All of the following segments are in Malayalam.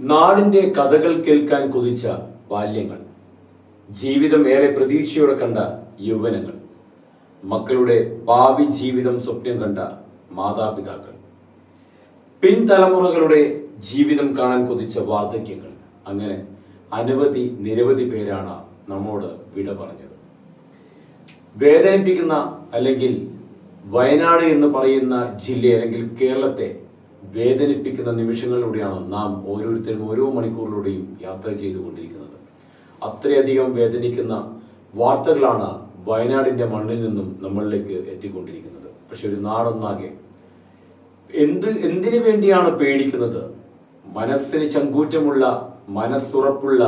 നാടിന്റെ കഥകൾ കേൾക്കാൻ കൊതിച്ച ബാല്യങ്ങൾ. ജീവിതം ഏറെ പ്രതീക്ഷയോടെ കണ്ട യൗവനങ്ങൾ. മക്കളുടെ ഭാവി ജീവിതം സ്വപ്നം കണ്ട മാതാപിതാക്കൾ. പിൻതലമുറകളുടെ ജീവിതം കാണാൻ കൊതിച്ച വാർദ്ധക്യങ്ങൾ. അങ്ങനെ അനവധി നിരവധി പേരാണ് നമ്മോട് വിട പറഞ്ഞത്. വേദനിപ്പിക്കുന്ന അല്ലെങ്കിൽ വയനാട് എന്ന് പറയുന്ന ജില്ല അല്ലെങ്കിൽ കേരളത്തെ വേദനിപ്പിക്കുന്ന നിമിഷങ്ങളിലൂടെയാണ് നാം ഓരോരുത്തരും ഓരോ മണിക്കൂറിലൂടെയും യാത്ര ചെയ്തുകൊണ്ടിരിക്കുന്നത്. അത്രയധികം വേദനിക്കുന്ന വാർത്തകളാണ് വയനാടിന്റെ മണ്ണിൽ നിന്നും നമ്മളിലേക്ക് എത്തിക്കൊണ്ടിരിക്കുന്നത്. പക്ഷെ ഒരു നാടൊന്നാകെ. എന്ത് എന്തിനു വേണ്ടിയാണ് പേടിക്കുന്നത്? മനസ്സിന് ചങ്കൂറ്റമുള്ള മനസ്സുറപ്പുള്ള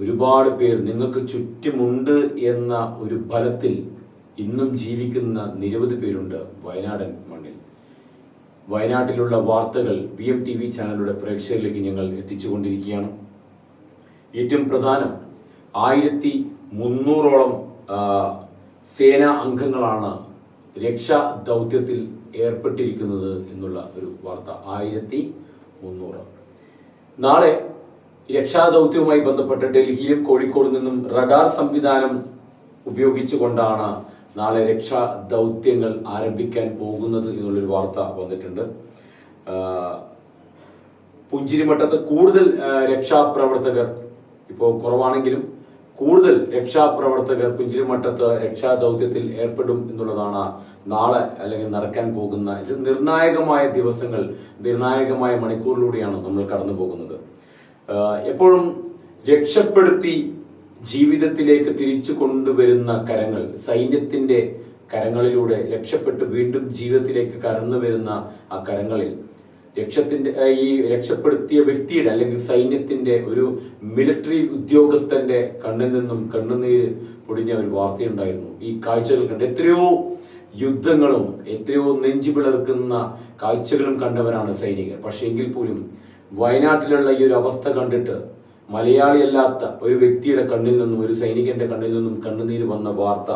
ഒരുപാട് പേർ നിങ്ങൾക്ക് ചുറ്റുമുണ്ട് എന്ന ഒരു ഫലത്തിൽ ഇന്നും ജീവിക്കുന്ന നിരവധി പേരുണ്ട് വയനാടൻ മണ്ണിൽ. വയനാട്ടിലുള്ള വാർത്തകൾ വി എം ടി വി ചാനലിലൂടെ പ്രേക്ഷകരിലേക്ക് ഞങ്ങൾ എത്തിച്ചുകൊണ്ടിരിക്കുകയാണ്. ഏറ്റവും പ്രധാനം ആയിരത്തി മുന്നൂറോളം സേനാ അംഗങ്ങളാണ് രക്ഷാ ദൗത്യത്തിൽ ഏർപ്പെട്ടിരിക്കുന്നത് എന്നുള്ള ഒരു വാർത്ത. ആയിരത്തി മുന്നൂറ്. നാളെ രക്ഷാദൗത്യവുമായി ബന്ധപ്പെട്ട് ഡൽഹിയിലും കോഴിക്കോട് നിന്നും റഡാർ സംവിധാനം ഉപയോഗിച്ചുകൊണ്ടാണ് നാളെ രക്ഷാ ദൗത്യങ്ങൾ ആരംഭിക്കാൻ പോകുന്നത് എന്നുള്ളൊരു വാർത്ത വന്നിട്ടുണ്ട്. പുഞ്ചിരിമട്ടത്ത് കൂടുതൽ രക്ഷാപ്രവർത്തകർ ഇപ്പോൾ കുറവാണെങ്കിലും കൂടുതൽ രക്ഷാപ്രവർത്തകർ പുഞ്ചിരിമട്ടത്ത് രക്ഷാദൗത്യത്തിൽ ഏർപ്പെടും എന്നുള്ളതാണ് നാളെ അല്ലെങ്കിൽ നടക്കാൻ പോകുന്ന നിർണായകമായ ദിവസങ്ങൾ നിർണായകമായ മണിക്കൂറിലൂടെയാണ് നമ്മൾ കടന്നു പോകുന്നത് എപ്പോഴും രക്ഷപ്പെടുത്തി ജീവിതത്തിലേക്ക് തിരിച്ചു കൊണ്ടുവരുന്ന കരങ്ങൾ സൈന്യത്തിന്റെ കരങ്ങളിലൂടെ രക്ഷപ്പെട്ട് വീണ്ടും ജീവിതത്തിലേക്ക് കടന്നു വരുന്ന ആ കരങ്ങളിൽ രക്ഷത്തിന്റെ ഈ രക്ഷപ്പെടുത്തിയ വ്യക്തിയുടെ അല്ലെങ്കിൽ സൈന്യത്തിന്റെ ഒരു മിലിറ്ററി ഉദ്യോഗസ്ഥന്റെ കണ്ണിൽ നിന്നും കണ്ണുനീര് പൊടിഞ്ഞ ഒരു വാർത്തയുണ്ടായിരുന്നു. ഈ കാഴ്ചകൾ കണ്ട് എത്രയോ യുദ്ധങ്ങളും എത്രയോ നെഞ്ചു പിളർക്കുന്ന കാഴ്ചകളും കണ്ടവരാണ് സൈനികർ. പക്ഷേ എങ്കിൽ പോലും വയനാട്ടിലുള്ള ഈ ഒരു അവസ്ഥ കണ്ടിട്ട് മലയാളിയല്ലാത്ത ഒരു വ്യക്തിയുടെ കണ്ണിൽ നിന്നും ഒരു സൈനികന്റെ കണ്ണിൽ നിന്നും കണ്ണുനീര് വന്ന വാർത്ത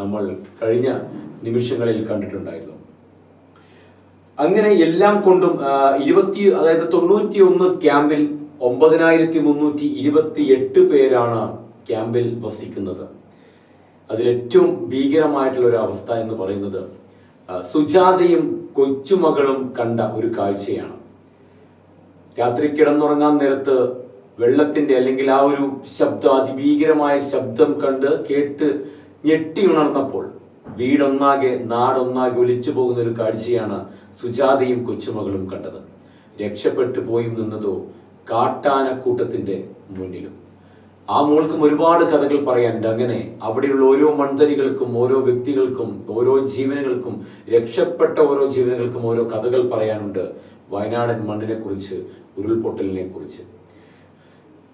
നമ്മൾ കഴിഞ്ഞ നിമിഷങ്ങളിൽ കണ്ടിട്ടുണ്ടായിരുന്നു. അങ്ങനെ എല്ലാം കൊണ്ടും ഇരുപത്തി അതായത് തൊണ്ണൂറ്റി ഒന്ന് ക്യാമ്പിൽ ഒമ്പതിനായിരത്തി മുന്നൂറ്റി ഇരുപത്തി എട്ട് പേരാണ് ക്യാമ്പിൽ വസിക്കുന്നത്. അതിലേറ്റവും ഭീകരമായിട്ടുള്ള ഒരു അവസ്ഥ എന്ന് പറയുന്നത് സുജാതയും കൊച്ചുമകളും കണ്ട ഒരു കാഴ്ചയാണ്. രാത്രി കിടന്നുറങ്ങാൻ നേരത്ത് വെള്ളത്തിന്റെ അല്ലെങ്കിൽ ആ ഒരു ശബ്ദം അതിഭീകരമായ ശബ്ദം കണ്ട് കേട്ട് ഞെട്ടി ഉണർന്നപ്പോൾ വീടൊന്നാകെ നാടൊന്നാകെ ഒലിച്ചു പോകുന്ന ഒരു കാഴ്ചയാണ് സുജാതയും കൊച്ചുമകളും കണ്ടത്. രക്ഷപ്പെട്ടു പോയി നിന്നതോ കാട്ടാനക്കൂട്ടത്തിന്റെ മുന്നിലും. ആ മോൾക്കും ഒരുപാട് കഥകൾ പറയാനുണ്ട്. അങ്ങനെ അവിടെയുള്ള ഓരോ മൺതരികൾക്കും ഓരോ വ്യക്തികൾക്കും ഓരോ ജീവനുകൾക്കും രക്ഷപ്പെട്ട ഓരോ ജീവനുകൾക്കും ഓരോ കഥകൾ പറയാനുണ്ട് വയനാടൻ മണ്ണിനെ കുറിച്ച് ഉരുൾപൊട്ടലിനെ കുറിച്ച്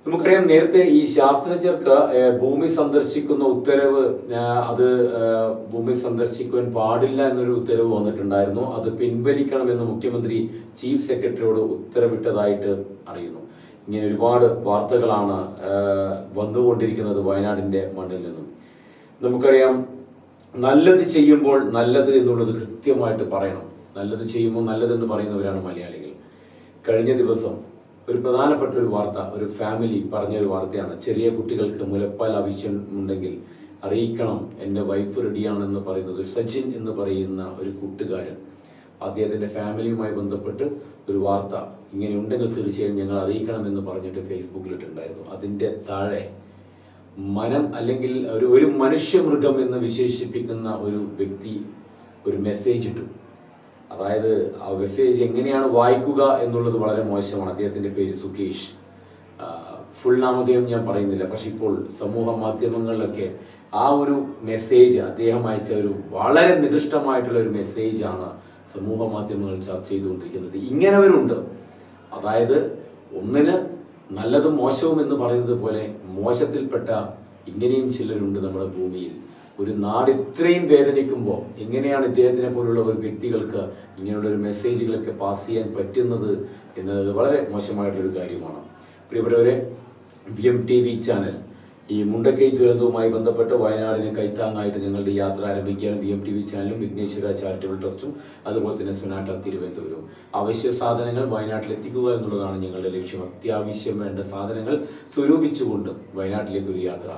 നമുക്കറിയാം നേരത്തെ ഈ ശാസ്ത്രജ്ഞർക്ക് ഭൂമി സന്ദർശിക്കുന്ന ഉത്തരവ് അത് ഭൂമി സന്ദർശിക്കുവാൻ പാടില്ല എന്നൊരു ഉത്തരവ് വന്നിട്ടുണ്ടായിരുന്നു. അത് പിൻവലിക്കണമെന്ന് മുഖ്യമന്ത്രി ചീഫ് സെക്രട്ടറിയോട് ഉത്തരവിട്ടതായിട്ട് അറിയുന്നു. ഇങ്ങനെ ഒരുപാട് വാർത്തകളാണ് വന്നുകൊണ്ടിരിക്കുന്നത് വയനാടിന്റെ മണ്ണിൽ നിന്നും. നമുക്കറിയാം നല്ലത് ചെയ്യുമ്പോൾ നല്ലത് എന്നുള്ളത് കൃത്യമായിട്ട് പറയണം. നല്ലത് ചെയ്യുമ്പോൾ നല്ലതെന്ന് പറയുന്നവരാണ് മലയാളികൾ. കഴിഞ്ഞ ദിവസം ഒരു പ്രധാനപ്പെട്ട ഒരു വാർത്ത ഒരു ഫാമിലി പറഞ്ഞ ഒരു വാർത്തയാണ്. ചെറിയ കുട്ടികൾക്ക് മുലപ്പാൽ ആവശ്യമുണ്ടെങ്കിൽ അറിയിക്കണം എന്റെ വൈഫ് റെഡിയാണെന്ന് പറയുന്നത് സച്ചിൻ എന്ന് പറയുന്ന ഒരു കൂട്ടുകാരൻ. അദ്ദേഹത്തിന്റെ ഫാമിലിയുമായി ബന്ധപ്പെട്ട് ഒരു വാർത്ത. ഇങ്ങനെ ഉണ്ടെങ്കിൽ തീർച്ചയായും ഞങ്ങൾ അറിയിക്കണം എന്ന് പറഞ്ഞിട്ട് ഫേസ്ബുക്കിലിട്ടുണ്ടായിരുന്നു അതിന്റെ താഴെ മനം അല്ലെങ്കിൽ ഒരു ഒരു മനുഷ്യമൃഗം എന്ന് വിശേഷിപ്പിക്കുന്ന ഒരു വ്യക്തി ഒരു മെസ്സേജ് ഇട്ടു. അതായത് ആ മെസ്സേജ് എങ്ങനെയാണ് വായിക്കുക എന്നുള്ളത് വളരെ മോശമാണ്. അദ്ദേഹത്തിന്റെ പേര് സുകേഷ്. ഫുൾ നാമധേയം ഞാൻ പറയുന്നില്ല. പക്ഷെ ഇപ്പോൾ സമൂഹ മാധ്യമങ്ങളിലൊക്കെ ആ ഒരു മെസ്സേജ് അദ്ദേഹം അയച്ച ഒരു വളരെ നികൃഷ്ടമായിട്ടുള്ള ഒരു മെസ്സേജാണ് സമൂഹ മാധ്യമങ്ങൾ ചർച്ച ചെയ്തുകൊണ്ടിരിക്കുന്നത്. ഇങ്ങനെവരുണ്ട്. അതായത് ഒന്നിന് നല്ലതും മോശവും എന്ന് പറയുന്നത് പോലെ മോശത്തിൽപ്പെട്ട ഇങ്ങനെയും ചിലരുണ്ട് നമ്മുടെ ഭൂമിയിൽ. ഒരു നാട് ഇത്രയും വേദനിക്കുമ്പോൾ എങ്ങനെയാണ് ഇദ്ദേഹത്തിനെ പോലുള്ള ഒരു വ്യക്തികൾക്ക് ഇങ്ങനെയുള്ള ഒരു മെസ്സേജുകളൊക്കെ പാസ് ചെയ്യാൻ പറ്റുന്നത് എന്നത് വളരെ മോശമായിട്ടുള്ളൊരു കാര്യമാണ്. പ്രിയപ്പെട്ടവരെ V M T V channel ഈ മുണ്ടക്കൈ ദുരന്തവുമായി ബന്ധപ്പെട്ട് വയനാടിന് കൈത്താങ്ങായിട്ട് ഞങ്ങളുടെ യാത്ര ആരംഭിക്കുകയാണ് ബി എം ടി വി ചാനലും വിഘ്നേശ്വര ചാരിറ്റബിൾ ട്രസ്റ്റും അതുപോലെ തന്നെ സുനാട്ട തിരുവനന്തപുരവും. അവശ്യ സാധനങ്ങൾ വയനാട്ടിൽ എത്തിക്കുക എന്നുള്ളതാണ് ഞങ്ങളുടെ ലക്ഷ്യം. അത്യാവശ്യം വേണ്ട സാധനങ്ങൾ സ്വരൂപിച്ചുകൊണ്ട് വയനാട്ടിലേക്കൊരു യാത്ര.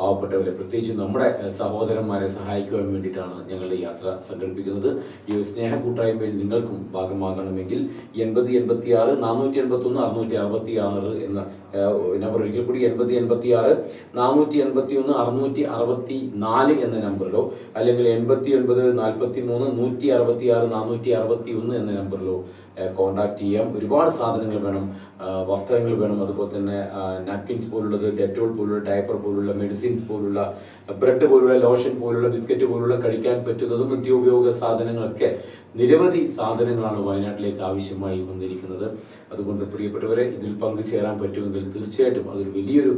പാവപ്പെട്ടവരെ പ്രത്യേകിച്ച് നമ്മുടെ സഹോദരന്മാരെ സഹായിക്കുവാൻ വേണ്ടിയിട്ടാണ് ഞങ്ങളുടെ യാത്ര സംഘടിപ്പിക്കുന്നത്. ഈ ഒരു സ്നേഹ കൂട്ടായ്മയിൽ നിങ്ങൾക്കും ഭാഗമാകണമെങ്കിൽ എൺപത് എൺപത്തി ആറ് നാനൂറ്റി എൺപത്തി ഒന്ന് അറുന്നൂറ്റി അറുപത്തി ആറ് എന്ന നമ്പർ ഒരിക്കൽ കൂടി എൺപത് എൺപത്തി ആറ് നാനൂറ്റി എൺപത്തി ഒന്ന് അറുന്നൂറ്റി അറുപത്തി നാല് എന്ന നമ്പറിലോ അല്ലെങ്കിൽ എൺപത്തി ഒൻപത് നാൽപ്പത്തി മൂന്ന് നൂറ്റി അറുപത്തി ആറ് നാനൂറ്റി അറുപത്തി ഒന്ന് എന്ന നമ്പറിലോ കോണ്ടാക്ട് ചെയ്യാം. ഒരുപാട് സാധനങ്ങൾ വേണം. വസ്ത്രങ്ങൾ വേണം. അതുപോലെ തന്നെ നാപ്കിൻസ് പോലുള്ളത് ഡെറ്റോൾ പോലുള്ള ഡയപ്പർ പോലുള്ള മെഡിസിൻസ് പോലുള്ള ബ്രെഡ് പോലുള്ള ലോഷൻ പോലുള്ള ബിസ്ക്കറ്റ് പോലുള്ള കഴിക്കാൻ പറ്റുന്നതും നിത്യോപയോഗ സാധനങ്ങളൊക്കെ നിരവധി സാധനങ്ങളാണ് വയനാട്ടിലേക്ക് ആവശ്യമായി വന്നിരിക്കുന്നത്. അതുകൊണ്ട് പ്രിയപ്പെട്ടവരെ ഇതിൽ പങ്കുചേരാൻ പറ്റുമെങ്കിൽ തീർച്ചയായിട്ടും അതൊരു വലിയൊരു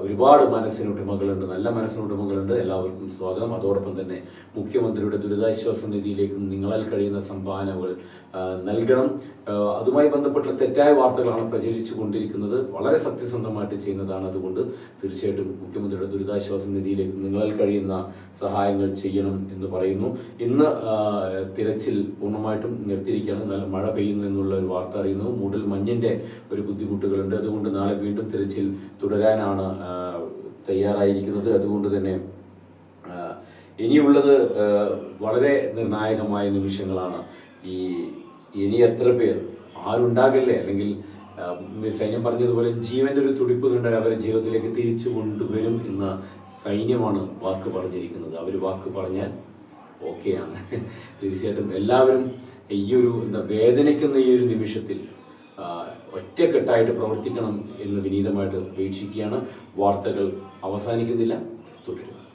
ഒരുപാട് മനസ്സിനുടമകളുണ്ട്. നല്ല മനസ്സിനുടമകളുണ്ട്. എല്ലാവർക്കും സ്വാഗതം. അതോടൊപ്പം തന്നെ മുഖ്യമന്ത്രിയുടെ ദുരിതാശ്വാസ നിധിയിലേക്കും നിങ്ങളാൽ കഴിയുന്ന സംഭാവനകൾ ആ, നൽകണം. അതുമായി ബന്ധപ്പെട്ട തെറ്റായ വാർത്തകളാണ് പ്രചരിച്ചു കൊണ്ടിരിക്കുന്നത് വളരെ സത്യസന്ധമായിട്ട് ചെയ്യുന്നതാണ് അതുകൊണ്ട് തീർച്ചയായിട്ടും മുഖ്യമന്ത്രിയുടെ ദുരിതാശ്വാസ നിധിയിലേക്ക് നിങ്ങളാൽ കഴിയുന്ന സഹായങ്ങൾ ചെയ്യണം എന്ന് പറയുന്നു. ഇന്ന് തിരച്ചിൽ പൂർണമായിട്ടും നിർത്തിയിരിക്കുകയാണ്. നല്ല മഴ പെയ്യുന്നു എന്നുള്ള ഒരു വാർത്ത അറിയുന്നു. മൂടിൽ മഞ്ഞിന്റെ ഒരു ബുദ്ധിമുട്ടുകളുണ്ട്. അതുകൊണ്ട് നാളെ വീണ്ടും തിരച്ചിൽ തുടരാനാണ് തയ്യാറായിരിക്കുന്നത്. അതുകൊണ്ട് തന്നെ ഇനിയുള്ളത് വളരെ നിർണായകമായ നിമിഷങ്ങളാണ് ഈ ഇനി എത്ര പേർ? ആരുണ്ടാകില്ലേ? അല്ലെങ്കിൽ സൈന്യം പറഞ്ഞതുപോലെ ജീവന്റെ ഒരു തുടിപ്പ് കണ്ടാൽ അവരെ ജീവിതത്തിലേക്ക് തിരിച്ചു കൊണ്ടുവരും എന്ന സൈന്യമാണ് വാക്ക് പറഞ്ഞിരിക്കുന്നത്. അവർ വാക്ക് പറഞ്ഞാൽ ഓക്കെയാണ് തീർച്ചയായിട്ടും എല്ലാവരും ഈ ഒരു എന്താ വേദനിക്കുന്ന ഈ ഒരു നിമിഷത്തിൽ ഒറ്റക്കെട്ടായിട്ട് പ്രവർത്തിക്കണം എന്ന് വിനീതമായിട്ട് അപേക്ഷിക്കുകയാണ് വാർത്തകൾ അവസാനിക്കുന്നില്ല. തുടരും.